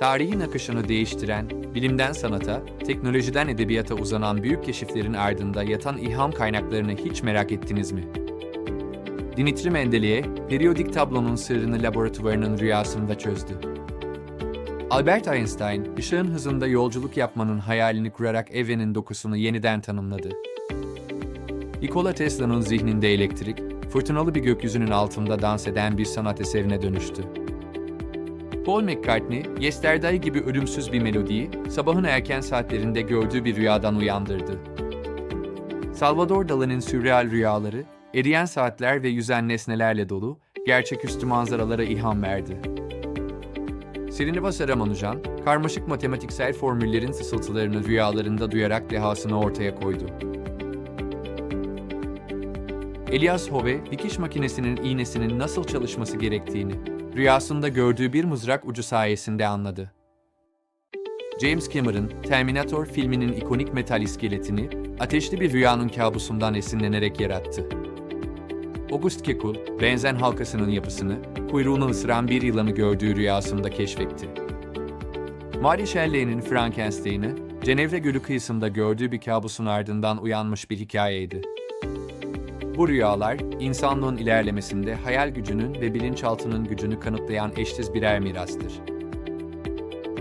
Tarihin akışını değiştiren, bilimden sanata, teknolojiden edebiyata uzanan büyük keşiflerin ardında yatan ilham kaynaklarını hiç merak ettiniz mi? Dimitri Mendeleev, periyodik tablonun sırrını laboratuvarının rüyasında çözdü. Albert Einstein, ışığın hızında yolculuk yapmanın hayalini kurarak evrenin dokusunu yeniden tanımladı. Nikola Tesla'nın zihninde elektrik, fırtınalı bir gökyüzünün altında dans eden bir sanat eserine dönüştü. Paul McCartney, Yesterday gibi ölümsüz bir melodiyi sabahın erken saatlerinde gördüğü bir rüyadan uyandırdı. Salvador Dali'nin sürreal rüyaları, eriyen saatler ve yüzen nesnelerle dolu, gerçeküstü manzaralara ilham verdi. Srinivasa Ramanujan, karmaşık matematiksel formüllerin sısıltılarını rüyalarında duyarak dehasını ortaya koydu. Elias Hove, dikiş makinesinin iğnesinin nasıl çalışması gerektiğini, rüyasında gördüğü bir mızrak ucu sayesinde anladı. James Cameron, Terminator filminin ikonik metal iskeletini, ateşli bir rüyanın kabusundan esinlenerek yarattı. August Kekul, benzen halkasının yapısını, kuyruğunu ısıran bir yılanı gördüğü rüyasında keşfetti. Mary Shelley'nin Frankenstein'ı, Cenevre Gölü kıyısında gördüğü bir kabusun ardından uyanmış bir hikayeydi. Bu rüyalar, insanlığın ilerlemesinde hayal gücünün ve bilinçaltının gücünü kanıtlayan eşsiz birer mirastır.